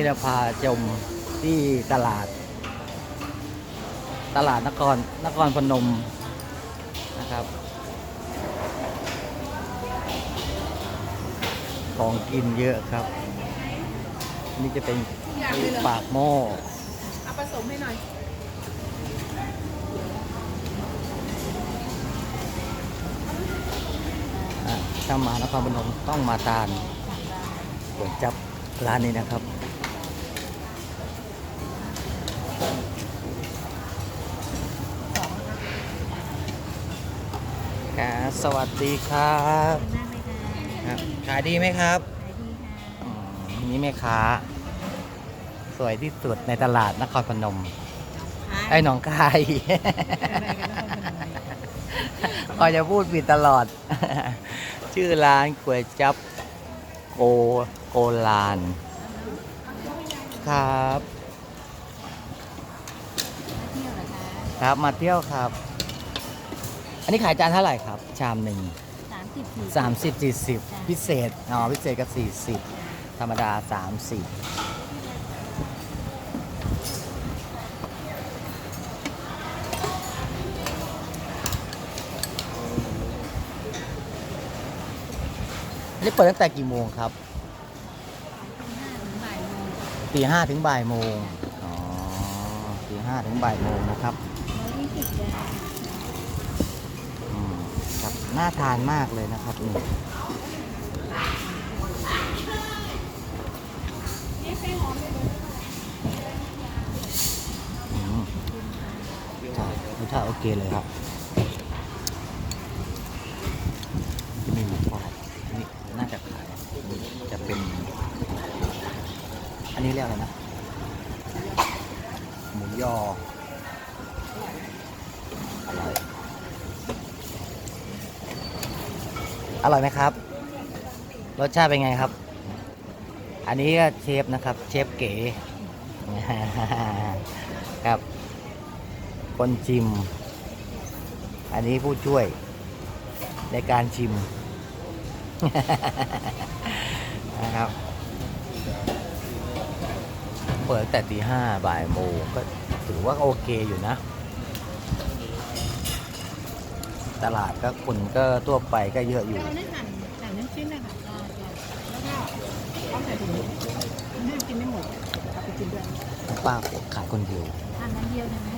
นี่เราพาชมที่ตลาด ตลาดนครนครพนมนะครับ ของกินเยอะครับ นี่จะเป็นปากหม้อเอาผสมให้หน่อยอะถ้ามานครพนมต้องมาทานก๋วยจับร้านนี้นะครับ ครับ สวัสดีครับมากเลยค่ะครับขายดีไหมครับขายดีค่ะอืมนี่แม่ค้า สวยที่สุดในตลาดนครพนม ไอ้หนองคายก็จะพูดผิดตลอด ชื่อร้านก๋วยจับโกโกลาน ครับเที่ยวเหรอคะครับมาเที่ยวครับอั นนี้ขายจานเท่าไหร่ครับ ชามหนึ่งสามสิบสี่สามสิบสี่สิบจ้ะพิเศษอ๋อพิเศษก็สี่สิบธรรมดาสามสิบนี่เปิดตั้งแต่กี่โมงครับห้าถึงบ่ายโมงตีห้าถึงบ่ายโมง อ๋อตีห้าถึงบ่ายโมงนะครับ ร้อยยี่สิบจ้ะ อืมครับ น่าทานมากเลยนะครับนี่อืมใช่รสชาติโอเคเลยครับจะมีหมูทอดนี่น่าจะขายจะเป็น อันนี้เรียกอะไรนะ หมูยอร่อย อร่อยไหมครับ รสชาติเป็นไงครับ อันนี้ก็เชฟนะครับ เชฟเก๋ครับ คนชิม อันนี้ผู้ช่วยในการชิมนะครับ เปิดแต่ตีห้าบ่ายโมงก็ถือว่าโอเคอยู่นะ ตลาดก็คนก็ทั่วไปก็เยอะอยู่ เราได้หั่นหั่นน้ำชิ้นนะคะได้จ้ะแล้วก็เอาใส่ถุงมันให้กินไม่หมดเอาไปกินด้วยป้าขายคนเดียวทานนั้นเดียวได้ไหม